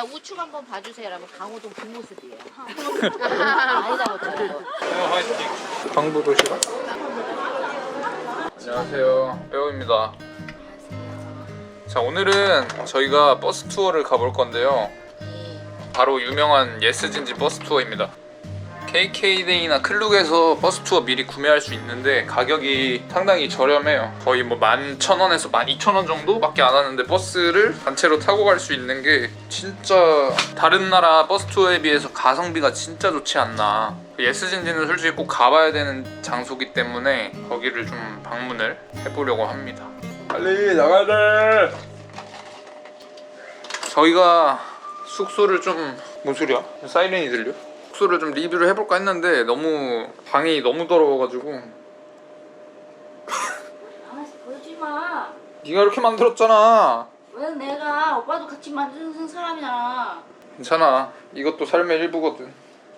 자 우측 한번 봐주세요. 라면 강호동 뒷모습이에요. 많이 나왔죠. 광부 도시락. 안녕하세요. 배우입니다. 자, 오늘은 저희가 버스 투어를 가볼 건데요. 바로 유명한 예스진지 버스 투어입니다. KK데이나 클룩에서 버스 투어 미리 구매할 수 있는데 가격이 상당히 저렴해요. 거의 뭐 11,000원에서 12,000원 정도밖에 안 하는데 버스를 단체로 타고 갈 수 있는 게 진짜 다른 나라 버스 투어에 비해서 가성비가 진짜 좋지 않나. 예스진지는 솔직히 꼭 가봐야 되는 장소기 때문에 거기를 좀 방문을 해보려고 합니다. 빨리 나가야 돼. 저희가 숙소를 좀 뭔 소리야? 사이렌이 들려? 숙소를 좀 리뷰를 해볼까 했는데 너무 방이 너무 더러워가지고 아 보여주지 마. 네가 이렇게 만들었잖아. 왜 내가 오빠도 같이 만드는 사람이잖아. 괜찮아. 이것도 삶의 일부거든.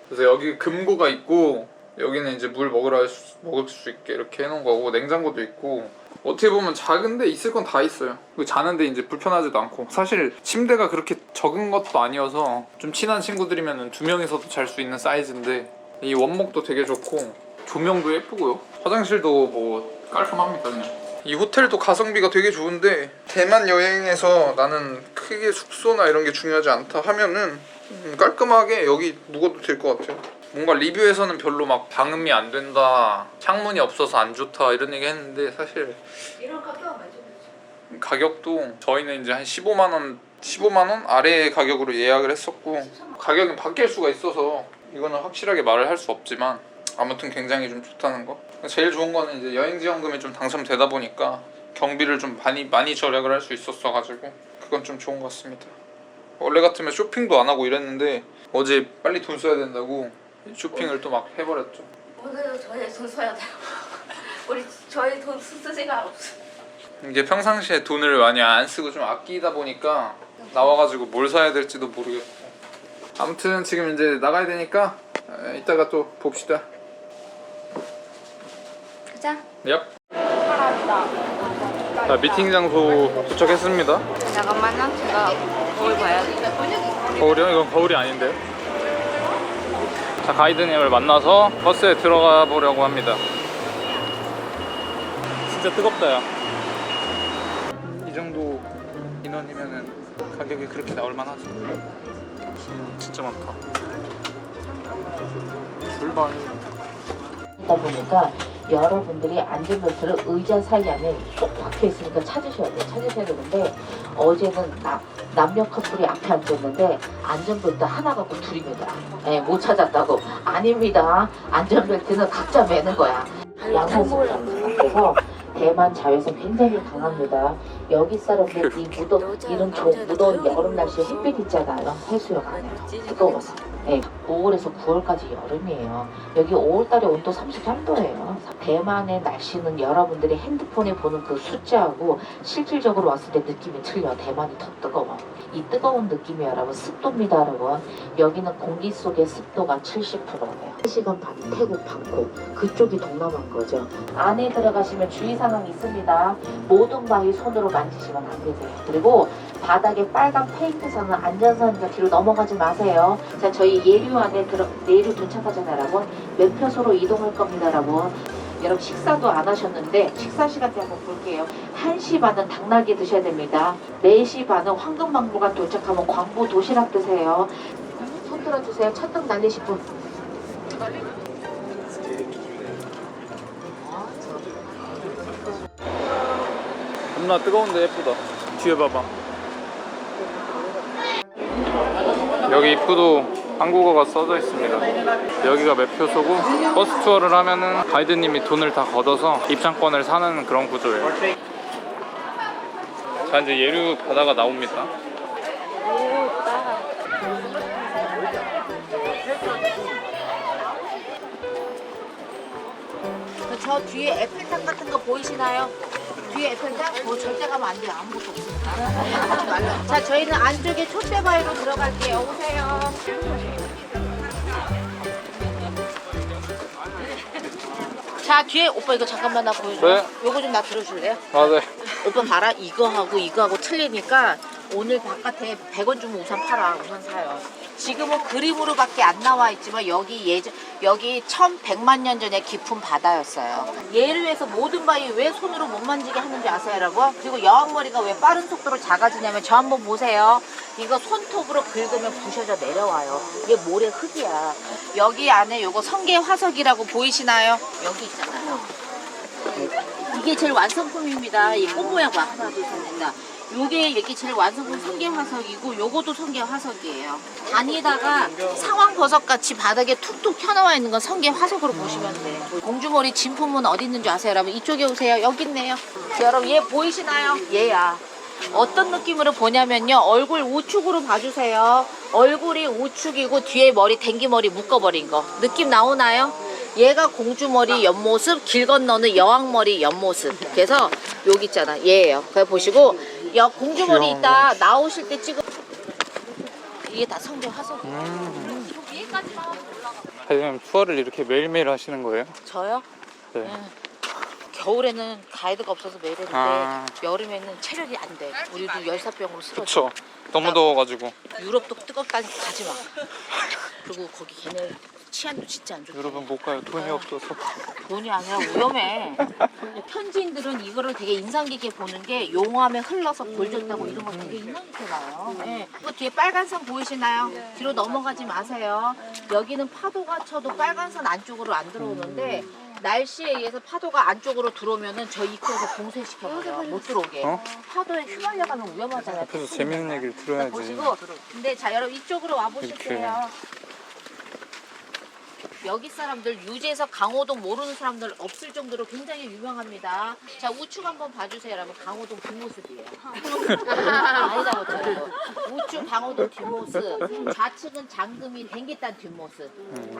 그래서 여기 금고가 있고 여기는 이제 물 먹으러 수, 먹을 수 있게 이렇게 해놓은 거고 냉장고도 있고 어떻게 보면 작은데 있을 건 다 있어요. 그리고 자는데 이제 불편하지도 않고 사실 침대가 그렇게 적은 것도 아니어서 좀 친한 친구들이면 두 명이서도 잘 수 있는 사이즈인데 이 원목도 되게 좋고 조명도 예쁘고요. 화장실도 뭐 깔끔합니다 그냥. 이 호텔도 가성비가 되게 좋은데 대만 여행에서 나는 크게 숙소나 이런 게 중요하지 않다 하면은 음, 깔끔하게 여기 묵어도 될 것 같아요. 뭔가 리뷰에서는 별로 막 방음이 안 된다, 창문이 없어서 안 좋다 이런 얘기 했는데 사실 이런 가격 맞죠? 가격도 저희는 이제 한 15만 원, 15만 원 아래의 가격으로 예약을 했었고 가격은 바뀔 수가 있어서 이거는 확실하게 말을 할 수 없지만 아무튼 굉장히 좀 좋다는 거. 제일 좋은 거는 이제 여행 지원금이 좀 당첨되다 보니까 경비를 좀 많이 많이 절약을 할 수 있었어 가지고 그건 좀 좋은 것 같습니다. 원래 같으면 쇼핑도 안 하고 이랬는데 어제 빨리 돈 써야 된다고 쇼핑을 또 막 해버렸죠. 오늘도 저희 돈 써야 돼요. 우리 저희 돈쓸 생각 없어. 이게 평상시에 돈을 많이 안 쓰고 좀 아끼다 보니까 나와가지고 뭘 사야 될지도 모르겠고 아무튼 지금 이제 나가야 되니까 에, 이따가 또 봅시다 가자. 얍. 자 미팅 장소 도착했습니다 잠깐만요. 제가 거울 봐야 돼. 거울이요? 이건 거울이 아닌데요 자 가이드님을 만나서 버스에 들어가 보려고 합니다. 진짜 뜨겁다 야이 정도 인원이면은 가격이 그렇게 나올 만 하지. 진짜 많다. 출 발 있다 보니까 여러분들이 안전벨트를 의자 사이 안에 쏙 박혀 있으니까 찾으셔야 돼요. 찾으셔야 되는데 어제는 나, 남녀 커플이 앞에 앉았는데 안전벨트 하나 갖고 둘이 매더라. 예, 못 찾았다고. 아닙니다. 안전벨트는 각자 매는 거야. 양산식당 그래서 대만 자외선 굉장히 강합니다. 여기 사람들 이 무더 이런 조, 무더운 여름 날씨에 햇빛 있잖아요. 해수욕 안 해요. 뜨거워서. 네, 5월에서 9월까지 여름이에요. 여기 5월달에 온도 33도예요. 대만의 날씨는 여러분들이 핸드폰에 보는 그 숫자하고 실질적으로 왔을 때 느낌이 틀려. 대만이 더 뜨거워. 이 뜨거운 느낌이 여러분 습도입니다, 여러분. 여기는 공기 속의 습도가 70%예요. 3시간 반 태국 방콕 그쪽이 동남아인 거죠. 안에 들어가시면 주의사항이 있습니다. 모든 바위 손으로 만지시면 안 되세요. 그리고 바닥에 빨간 페인트선은 안전선이니까 뒤로 넘어가지 마세요. 자, 저희 예류 안에 들어 내류 도착하잖아요, 여러분. 매표소로 이동할 겁니다, 여러분. 여러분 식사도 안 하셨는데 식사 시간대 한번 볼게요. 1시 반은 닭날개 드셔야 됩니다. 4시 반은 황금망부가 도착하면 광부 도시락 드세요. 손 들어주세요. 첫등 날리실 분. 겁나 뜨거운데 예쁘다 뒤에 봐봐 여기 입구도 한국어가 써져 있습니다. 여기가 매표소고 버스 투어를 하면은 가이드님이 돈을 다 걷어서 입장권을 사는 그런 구조예요. 자 이제 예류 바다가 나옵니다. 저 뒤에 에펠탑 같은 거 보이시나요? 뒤에 에펠탑? 뭐 절대 가면 안 돼요. 아무것도. 하지 말라. 자, 저희는 안쪽에 촛대바위로 들어갈게요. 오세요. 자, 뒤에 오빠 이거 잠깐만 나 보여줘. 네. 요거 좀 나 들어줄래요? 맞아요 오빠 봐라. 이거하고 이거하고 틀리니까 오늘 바깥에 100원 주면 우산 팔아. 우산 사요. 지금은 그림으로밖에 안 나와 있지만 여기 예전 여기 1100만 년 전에 깊은 바다였어요. 얘를 위해서 모든 바위 왜 손으로 못 만지게 하는지 아세요, 여러분? 그리고 여왕머리가 왜 빠른 속도로 작아지냐면 저 한번 보세요. 이거 손톱으로 긁으면 부셔져 내려와요. 이게 모래 흙이야. 여기 안에 요거 성게 화석이라고 보이시나요? 여기 있잖아요. 이게 제일 완성품입니다. 이꽃 모양 봐. 하나, 둘, 셋, 넷, 다. 요게 이게 제일 완성품 성게 화석이고 요것도 성게 화석이에요. 다니다가 상황버섯 같이 바닥에 툭툭 튀어나와 있는 건 성게 화석으로 보시면 돼. 공주머리 진품은 어디 있는 줄 아세요, 여러분? 이쪽에 오세요. 여기 있네요. 자, 여러분 얘 보이시나요? 얘야. 어떤 느낌으로 보냐면요. 얼굴 우측으로 봐주세요. 얼굴이 우측이고 뒤에 머리 댕기머리 묶어버린 거. 느낌 나오나요? 얘가 공주머리 옆모습, 길 건너는 여왕머리 옆모습. 그래서 여기 있잖아. 얘예요. 그래 보시고 여 공주머리 귀여워. 있다 나오실 때 찍어. 이게 다 성게 화석. 선생님 투어를 이렇게 매일매일 하시는 거예요? 저요? 네. 응. 겨울에는 가이드가 없어서 매일 했는데 아. 여름에는 체력이 안 돼. 우리도 열사병으로 쓰러져. 그쵸. 너무 더워가지고. 유럽도 뜨겁다니 가지 마. 그리고 거기 걔네 치안도 진짜 안 좋대. 여러분 못 가요. 돈이 없어서. 돈이 아니라 위험해. 편지인들은 이거를 되게 인상 깊게 보는 게 용암에 흘러서 돌졌다고 이런 거 되게 인상 깊게 봐요. 네. 그 뒤에 빨간 선 보이시나요? 뒤로 넘어가지 마세요. 여기는 파도가 쳐도 빨간 선 안쪽으로 안 들어오는데 날씨에 의해서 파도가 안쪽으로 들어오면은 저 입구에서 봉쇄시켜버려. 못 들어오게. 어? 파도에 휘말려 가면 위험하잖아요. 앞에서 재밌는 얘기를 들어야지. 보시고 근데 자 여러분 이쪽으로 와 보실게요. 여기 사람들 유재석 강호동 모르는 사람들 없을 정도로 굉장히 유명합니다. 자 우측 한번 봐주세요, 여러분. 강호동 뒷모습이에요. 많이 잡았잖아요. 우측 강호동 뒷모습, 좌측은 장금이 댕기딴 뒷모습.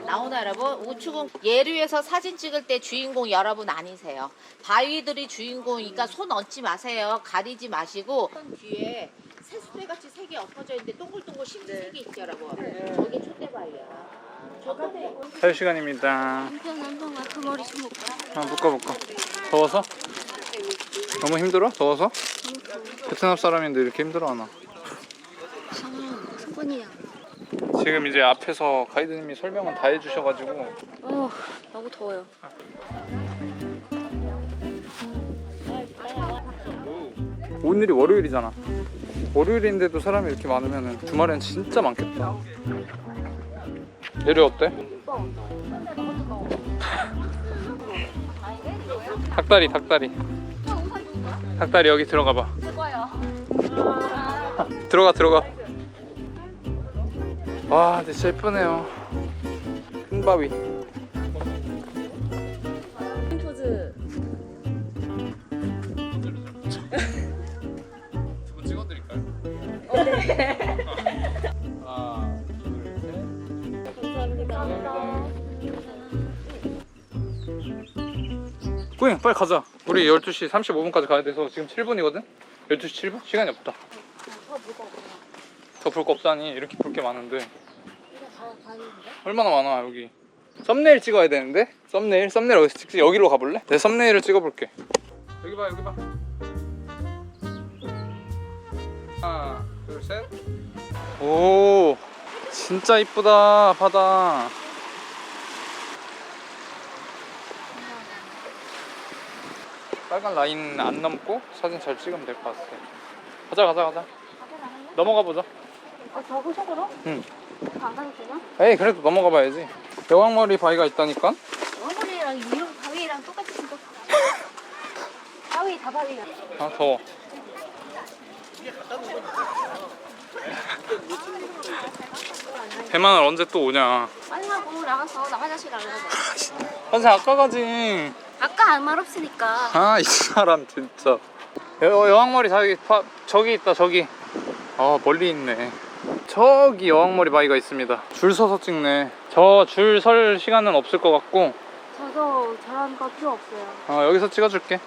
나오나 여러분? 우측은 위해서 사진 찍을 때 주인공 여러분 아니세요. 바위들이 주인공이니까 손 얹지 마세요. 가리지 마시고 뒤에 새수대 같이 세개 엎어져 있는데 동글동글 심지 세개 있죠, 여러분. 저게 촛대바위야. 저건데 살 시간입니다. 남편과 그 머리 좀 볼까? 아, 묶어 묶어. 더워서? 너무 힘들어? 더워서? 베트남 사람인데 이렇게 힘들어하나? 저는. 지금 이제 앞에서 가이드님이 설명은 다 해주셔가지고 어, 너무 더워요. 오늘이 월요일이잖아. 월요일인데도 사람이 이렇게 많으면 주말엔 진짜 많겠다. 예리 어때? 닭다리 닭다리 닭다리 여기 들어가 봐. 들어가 들어가. 와 진짜 예쁘네요. 큰 바위. 꾸잉 빨리 가자. 우리 12시 35분까지 가야 돼서 지금 7분이거든? 12시 7분? 시간이 없다. 더 볼 거 없다니 이렇게 볼 게 많은데 얼마나 많아 여기 썸네일 찍어야 되는데 썸네일 썸네일 어디서 찍지? 여기로 가볼래? 내 썸네일을 찍어볼게 여기 봐 여기 봐 하나 둘셋오 진짜 이쁘다 바다 빨간 라인 안 넘고 사진 잘 찍으면 될 것 같아 가자 가자 가자 넘어가 보자 어, 저 후속으로? 응. 안 가도 되나? 에이 그래도 넘어가 봐야지 여왕머리 바위가 있다니까 어머니랑 이런 바위랑 똑같이 생겼어. 바위 다 바위야. 아 더워 대만을 언제 또 오냐 빨리 하고 나가서 나 화장실 갈래. 선생 아까 가지 아까 할 말 없으니까. 아 이 사람 진짜 여, 여왕머리 저기 파, 저기 있다 저기 아 멀리 있네 저기 여왕머리 바위가 있습니다 줄 서서 찍네 저 줄 설 시간은 없을 것 같고 저도 저런 거 필요 없어요. 어, 여기서 찍어줄게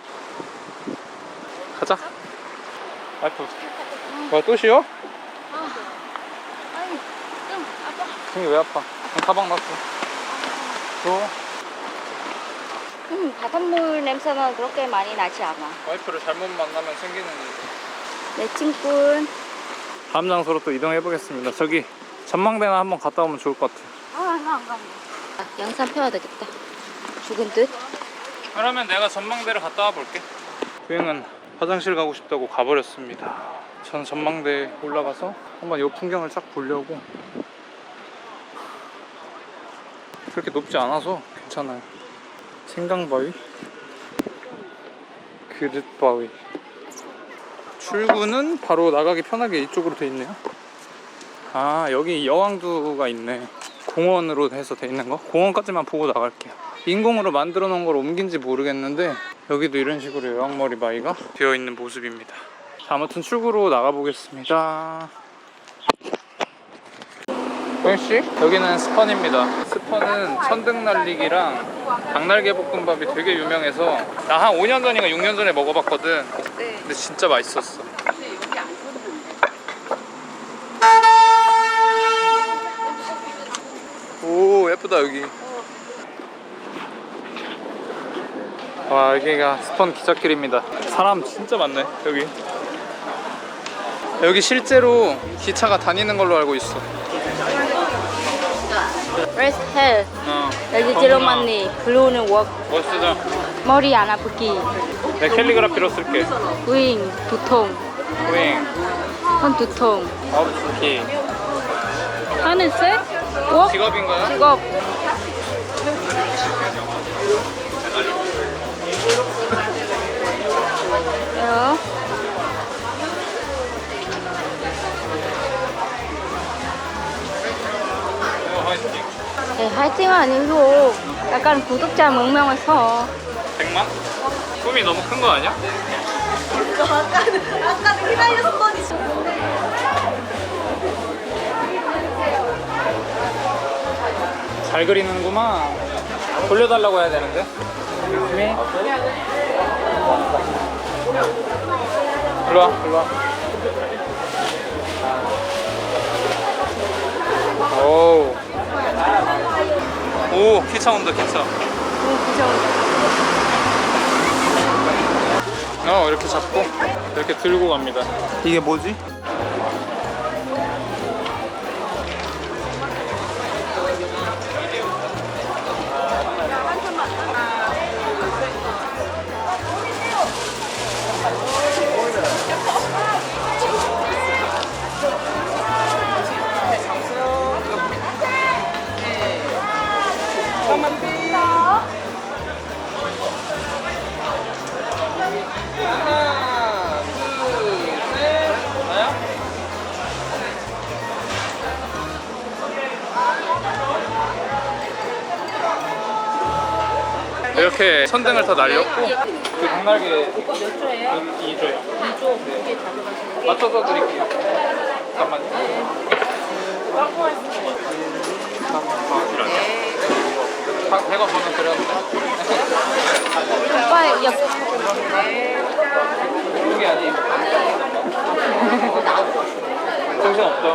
가자 와이프 뭐야 또 쉬어? 아니, 좀 아빠. 등이 왜 아파? 가방 놨어 또 음, 바닷물 냄새는 그렇게 많이 나지 않아. 와이프를 잘못 만나면 생기는 일 내 친구는 다음 장소로 또 이동해 보겠습니다. 저기 전망대나 한번 갔다 오면 좋을 것 같아요. 아, 나안 가면. 양산 펴야 되겠다. 죽은 듯? 그러면 내가 전망대를 갔다 와 볼게. 주행은 화장실 가고 싶다고 가버렸습니다. 전 전망대 올라가서 한번 이 풍경을 쫙 보려고. 그렇게 높지 않아서 괜찮아요. 생강바위, 그릇바위. 출구는 바로 나가기 편하게 이쪽으로 돼 있네요. 아 여기 여왕두가 있네. 공원으로 해서 돼 있는 거? 공원까지만 보고 나갈게요. 인공으로 만들어 놓은 걸 옮긴지 모르겠는데 여기도 이런 식으로 여왕머리 바위가 되어 있는 모습입니다. 자, 아무튼 출구로 나가 보겠습니다. 호영씨 여기는 스펀입니다. 스펀은 천등 날리기랑 닭날개 볶음밥이 되게 유명해서 나 한 5년 전인가 6년 전에 먹어봤거든. 근데 진짜 맛있었어. 오 예쁘다 여기 와 여기가 스펀 기찻길입니다 사람 진짜 많네 여기 여기 실제로 기차가 다니는 걸로 알고 있어 Rest hell. 어. 많니. 블루는 워 멋지죠? 머리 안 아프기. 내 캘리그라피로 쓸게 윙 두통. 윙손 두통. 업스키 하는 색? 워? 직업인가요? 직업. 네, 화이팅은 아니고 약간 구독자 명명해서. 100만? 꿈이 너무 큰 거 아니야? 잘 그리는구만. 돌려달라고 해야 되는데. 열심히 일로와 일로와. 오우 오 기차 온다 기차 어 이렇게 잡고 이렇게 들고 갑니다. 이게 뭐지? 다 날렸고. 그 당날개 몇 조예요? 2조요 2조 두개 가져가시는 게 맞춰서 드릴게요. 잠깐만요. 다 100원 보면 드렸는데 오빠 옆. 그게 아니에요. 정신 없죠.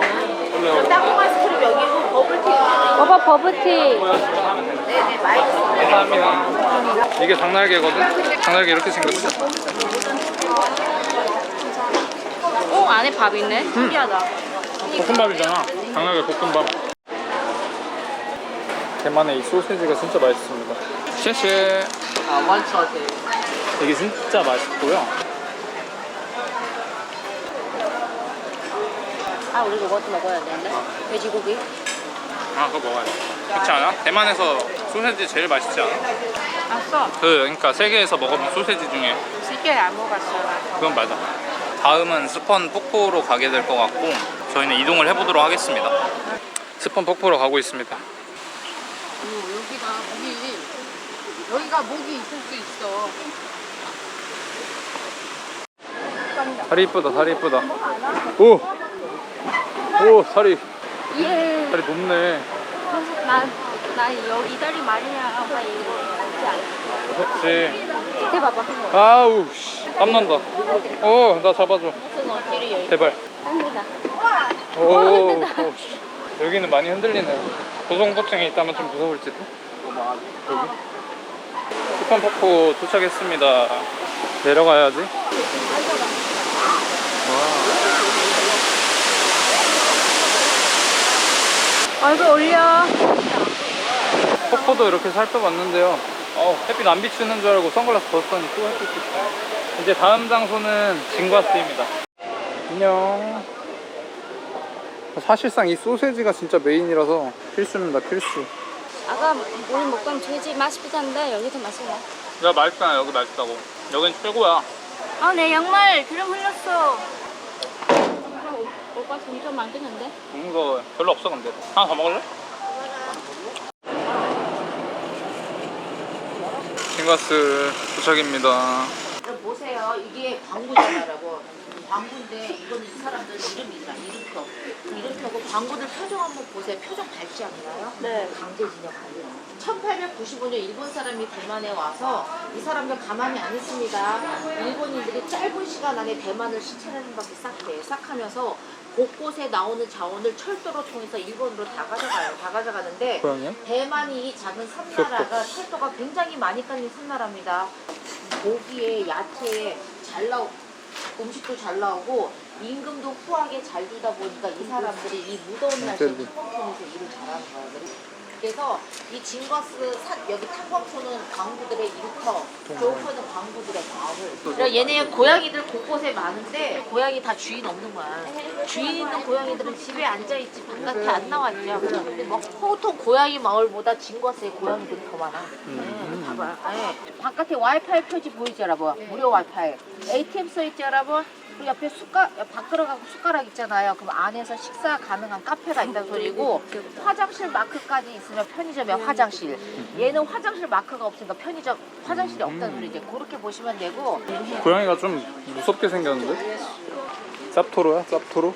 원래 땅콩 아이스크림 여기고 버블티. 버블티. 네네 맛있어 감사합니다 이게 당날개거든? 당날개 이렇게 생겼어. 어 안에 밥 있네? 신기하다. 볶음밥이잖아. 당나귀 볶음밥. 대만의 이 소세지가 진짜 맛있습니다. 쉐쉐. 아 원서드 이게 진짜 맛있고요. 아 우리 그것도 먹어야 되는데? 돼지고기 아 그거 먹어야 돼. 그렇지 않아? 대만에서 소세지 제일 맛있지 않아? 알았어. 그 그러니까 세계에서 먹어본 소세지 중에 쉽게 안 먹었어 그건 맞아. 다음은 스펀 폭포로 가게 될 것 같고 저희는 이동을 해보도록 하겠습니다. 스펀 폭포로 가고 있습니다. 여기가 목이 여기가 목이 있을 수 있어. 다리 이쁘다 다리 이쁘다. 오! 오 다리 예. 다리 높네 나, 나 여기 다리 말이야. 오빠 이거 먹지 않아. 그렇지 밑에 봐봐. 아우 씨 땀난다 어나 잡아줘 제발 합니다. 오, 어. 오, 씨. 여기는 많이 흔들리네요 고소공포증이 있다면 좀 무서울지도 여기 스판 폭포 도착했습니다 내려가야지 와. 얼굴 올려. 폭포도 이렇게 살펴봤는데요. 어, 햇빛 안 비추는 줄 알고 선글라스 벗었더니 또 햇빛 비추네. 이제 다음 장소는 진과스입니다. 안녕. 사실상 이 소세지가 진짜 메인이라서 필수입니다, 필수. 아까 우리 먹던 돼지 맛있던데 여기 더 맛있네. 야, 맛있다. 여기 맛있다고. 여긴 최고야. 아, 내 양말 기름 흘렸어. 그럼 오빠 돈좀 많겠는데? 먹는 거 별로 없어, 근데. 하나 더 먹을래? 진과스 도착입니다. 보세요. 이게 광고잖아라고. 광고인데 이거는 이 사람들 이름이다. 이름표. 이름표고 광고들 표정 한번 보세요. 표정 밝지 않나요? 네. 강제징용 아니에요. 1895년 일본 사람이 대만에 와서 이 사람들 가만히 안 있습니다. 일본인들이 짧은 시간 안에 대만을 시체를 바퀴 싹 해요. 싹 하면서 곳곳에 나오는 자원을 철도로 통해서 일본으로 다 가져가요. 다 가져가는데 고양이야? 대만이 이 작은 섬나라가 철도가 굉장히 많이 깔린 섬나라입니다. 고기에 야채에 잘 나오 음식도 잘 나오고 임금도 후하게 잘 주다 보니까 이 사람들이 이 무더운 날씨에 젤리. 탄광촌에서 일을 잘하는 거예요. 그래서 이 진과스 산 여기 탄광촌은 광부들의 일터, 조커는 광부들의 마을. 그러니까 얘네 고양이들 곳곳에 많은데 고양이 다 주인 없는 거야. 주인 있는 고양이들은 집에 앉아 있지 바깥에 안 나와 있죠. 근데 뭐 보통 고양이 마을보다 진과스의 고양이들이 더 많아. 네, 봐봐. 네. 바깥에 와이파이 표지 보이죠, 여러분? 무료 와이파이. ATM 써 있죠, 여러분? 그 옆에 숟가 밖으로 가고 숟가락 있잖아요. 그럼 안에서 식사 가능한 카페가 있다는 소리고 화장실 마크까지 있으면 편의점에 화장실. 얘는 화장실 마크가 없으니까 편의점 화장실이 없다는 소리죠. 그렇게 보시면 되고 고양이가 좀 무섭게 생겼는데? 짭토로야, 짭토로?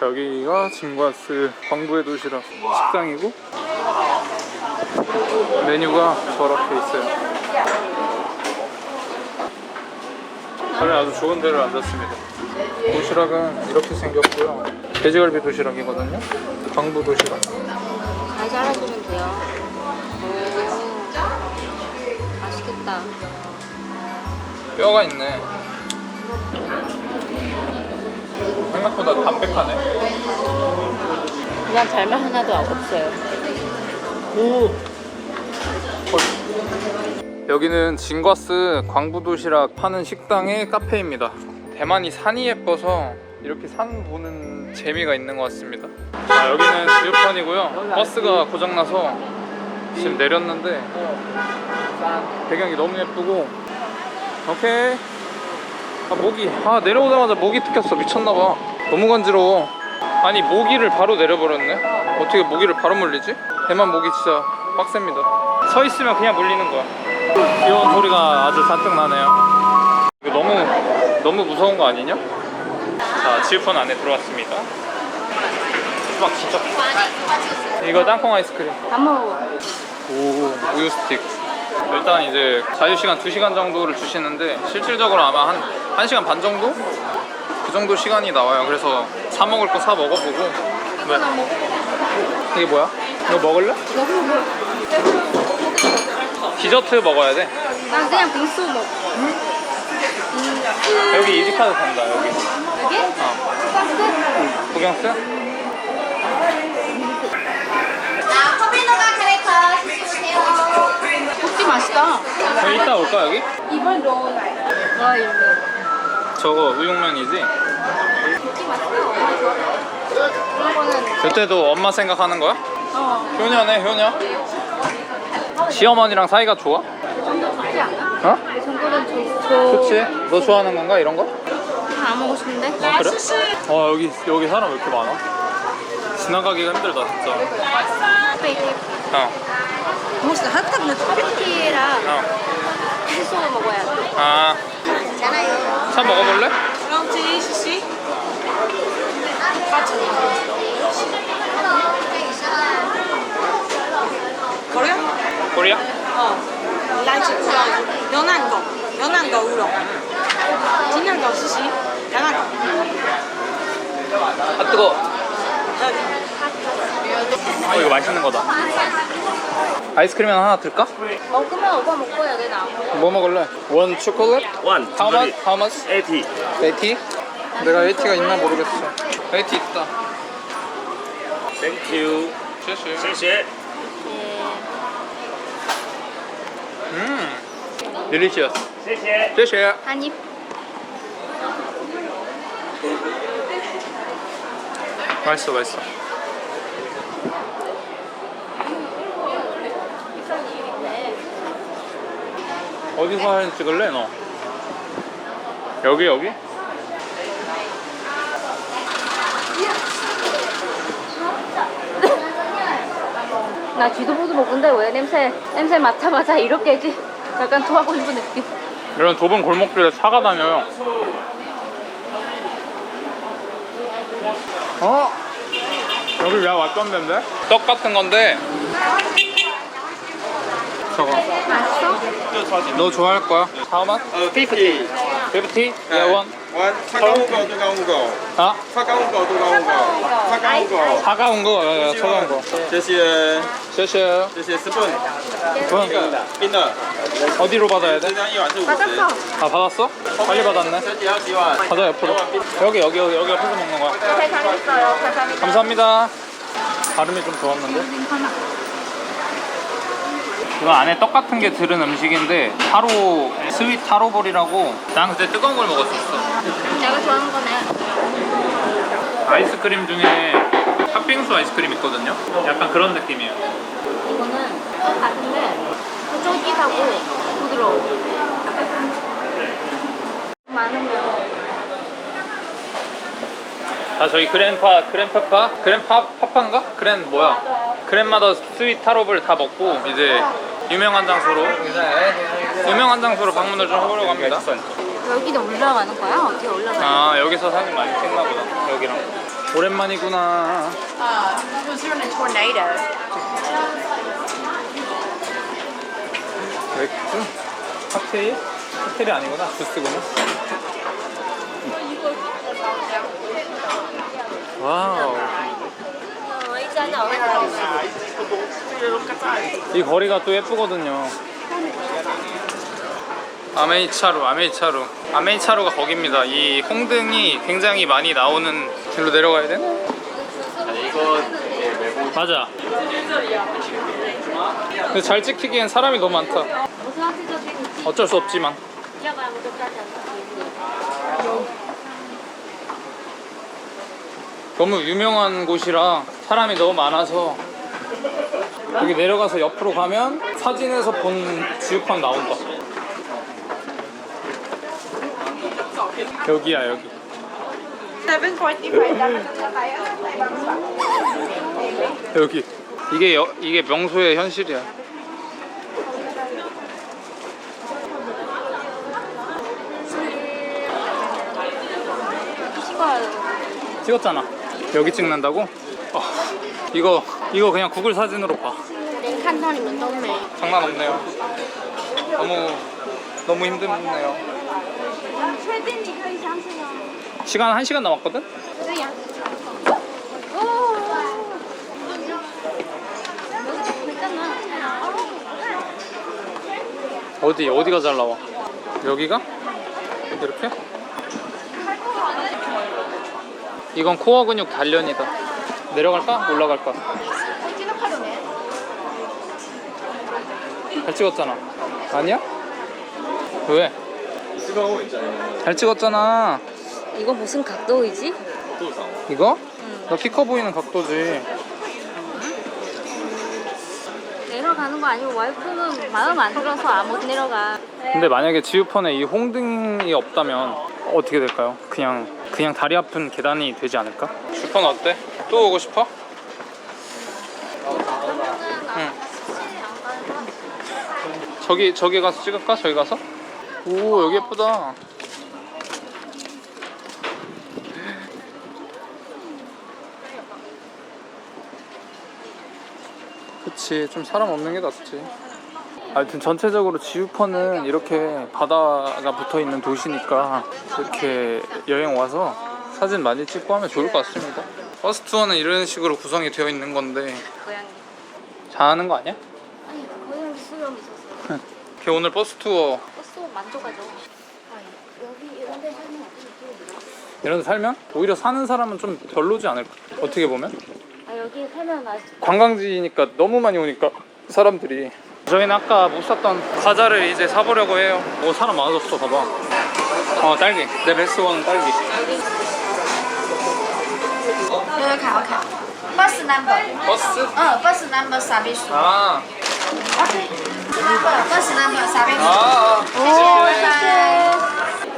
자, 여기가 진과스 광부의 도시락 식당이고 메뉴가 저렇게 있어요. 저는 아주 좋은 데를 앉았습니다. 도시락은 이렇게 생겼고요. 돼지갈비 도시락이거든요. 광부 도시락. 잘 잘라주면 돼요. 오, 맛있겠다. 뼈가 있네. 생각보다 담백하네. 그냥 잘만 하나도 없어요. 여기는 진과스 광부도시락 파는 식당의 카페입니다. 대만이 산이 예뻐서 이렇게 산 보는 재미가 있는 것 같습니다. 자, 여기는 지우펀이고요. 버스가 고장나서 지금 내렸는데 배경이 너무 예쁘고 오케이. 아 모기. 아 내려오자마자 모기 뜯겼어. 미쳤나봐. 너무 간지러워. 아니 모기를 바로 내려버렸네. 어떻게 모기를 바로 물리지? 대만 모기 진짜 빡셉니다. 서 있으면 그냥 물리는 거야. 귀여운 소리가 아주 잔뜩 나네요. 이거 너무 너무 무서운 거 아니냐? 자, 지우펀 안에 들어왔습니다. 막 진짜. 이거 땅콩 아이스크림. 다 먹어. 오, 우유 스틱. 일단 이제 자유시간 2시간 정도를 주시는데 실질적으로 아마 한 1시간 반 정도? 그 정도 시간이 나와요. 그래서 사 먹을 거 사 먹어보고. 왜? 이게 뭐야? 이거 먹을래? 디저트 먹어야 돼. 난 그냥 빙수 먹어. 여기 이지카드 간다, 여기. 여기? 어. 구경스? 국지 맛있다. 저 이따 올까, 여기? 이번. 와, 이거. 저거 우육면이지? 그런 거는, 그때도 엄마 생각하는 거야? 어, 효녀네, 효녀. 시어머니랑 사이가 좋아? 좀더 좋지 않아? 어? 이 정도는 좋, 좋. 좋지? 너 좋아하는 건가, 이런 거? 안 먹고 싶은데? 아, 그래? 와 여기 여기 사람 왜 이렇게 많아? 지나가기가 힘들다 진짜. 베이크. 어, 파티랑 어. 빙수 먹어야 돼. 아, 차 먹어볼래? 거리야? 코리아? 어. 라이치 우렁. 연한 거. 연한 거 우렁. 진한 거 스시. 연한 거. 아 뜨거. 여기. 어 이거 맛있는 거다. 아이스크림 하나 들까? 먹으면 오빠 먹고 해야 돼, 나. 뭐 먹을래? 원 초콜릿? One, How much? How much? 80. 에티? 내가 에티가 있나 모르겠어. 에티 있다. Thank you. 谢谢谢谢。 delicious 谢谢。谢谢 한입. 맛있어 맛있어 어디서 사진 찍을래 너? 여기 여기? 나 쥐도 보도 먹는데 왜 냄새 냄새 맡자마자 이렇게 지 약간 토하고 싶은 느낌. 이런 좁은 골목길에 차가 다녀요 어? 여기 내가 왔던 데인데? 떡 같은 건데 저거 너 좋아할 거야? Uh, 50. 50? Yeah, one One. 차가운 거, 뜨거운 거. 아? 차가운 거, 뜨거운 거. 차가운 거. 차가운 거, 야, 야, 차가운 거 谢谢， 쉐쉐 谢谢 스푼. 돈冰的， 어디로 받아야 돼? 这样一碗是五十。 아 받았어? 빨리 받았네 这几要几碗？ 가자 옆으로 여기 여기 여기 여기 옆에서 먹는 거야 감사합니다 발음이 좀 좋았는데 이거 안에 떡 같은 게 들은 음식인데 타로 스윗 타로볼이라고 난 그때 뜨거운 걸 먹었었어. 내가 좋아하는 거네. 아이스크림 중에 팥빙수 아이스크림 있거든요? 약간 그런 느낌이에요. 이거는 같은데 쫄깃하고 부드러워. 많으면 아 저희 그랜파 그랜파파? 그랜파 파파인가? 그랜 뭐야? 그랜마더 스윗 타로볼 다 먹고 이제 유명한 장소로 유명한 장소로 방문을 좀 해보려고 합니다 여기도 올라가는 거야? 어떻게 올라가? 아 여기서 사진 많이 찍나 보다 여기랑 오랜만이구나 맥주? 칵테일? 칵테일이 아니구나 주스구나 와우 이 거리가 또 예쁘거든요. 아메이차루 아메이차루. 아메이차루가 거기입니다. 이 홍등이 굉장히 많이 나오는 길로 내려가야 되나? 맞아. 근데 잘 찍히기엔 사람이 너무 많다. 어쩔 수 없지만 너무 유명한 곳이라 사람이 너무 많아서 여기 내려가서 옆으로 가면 사진에서 본 지우판 나온다 여기야 여기. 여기. 이게 여, 이게 명소의 현실이야. 찍었잖아 여기 찍는다고? 어, 이거 이거 그냥 구글 사진으로 봐 칸선이면 너무해 장난 없네요 너무 너무 힘드네요 시간 1시간 남았거든? 어디 어디가 잘 나와? 여기가? 이렇게? 이건 코어 근육 단련이다. 내려갈까? 올라갈까? 잘 찍었잖아. 아니야? 왜? 잘 찍었잖아. 이거 무슨 각도이지? 이거? 너키 커 보이는 각도지. 내려가는 거 아니고 와이프는 마음 안 들어서 안 못 내려가. 근데 만약에 지우펀에 이 홍등이 없다면 어떻게 될까요? 그냥 그냥 다리 아픈 계단이 되지 않을까? 슈퍼 어때? 또 오고 싶어? 응. 저기 저기 가서 찍을까? 저기 가서? 오 여기 예쁘다. 그치 좀 사람 없는 게 낫지. 하여튼 전체적으로 지우퍼는 이렇게 바다가 붙어 있는 도시니까 이렇게 여행 와서 사진 많이 찍고 하면 좋을 것 같습니다. 버스 투어는 이런 식으로 구성이 되어 있는 건데 고양이. 잘하는 거 아니야? 아니 고양이 수염 있었어. 걔 오늘 버스 투어 버스. 아니 여기 이런 데 살면 이런 데 살면 오히려 사는 사람은 좀 별로지 않을까? 어떻게 보면? 아 여기 살면 맛 관광지니까 너무 많이 오니까 사람들이 저희는 아까 못 샀던 과자를 이제 사보려고 해요 오 사람 많아졌어 봐봐 어 딸기 내 베스트원은 딸기 这个看我看，bus number， 버스? 嗯，bus number 傻逼数 아, ，bus number 傻逼数。 아,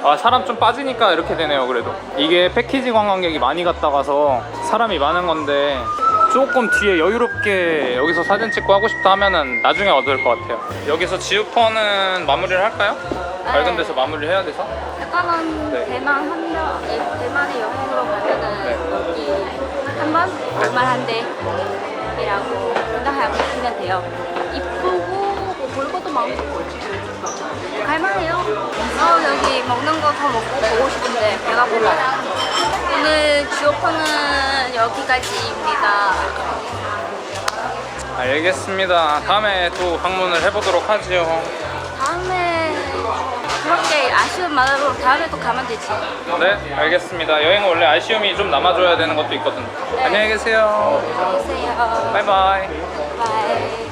오, 아 사람 좀 빠지니까 이렇게 되네요 그래도 이게 패키지 관광객이 많이 갔다 가서 사람이 많은 건데 조금 뒤에 여유롭게 여기서 사진 찍고 하고 싶다 하면은 나중에 얻을 것 같아요 여기서 지우퍼는 마무리를 할까요? 밝은 데서 마무리를 해야 돼서 약간은 네. 대만 한 명 대만에 여행으로 가면은 네. 여기 한번 올만한데 이라고 생각하고 있으면 돼요. 이쁘고 뭐볼 것도 많고 갈만해요. 어 여기 먹는 거 더 먹고 보고 싶은데 배가 불러. 오늘 지오퍼는 여기까지입니다. 알겠습니다 다음에 또 방문을 해보도록 하지요 다음에 그렇게 아쉬운 마음으로 다음에 또 가면 되지. 네 알겠습니다 여행은 원래 아쉬움이 좀 남아줘야 되는 것도 있거든요 안녕히 계세요 안녕히 계세요. 바이바이 바이.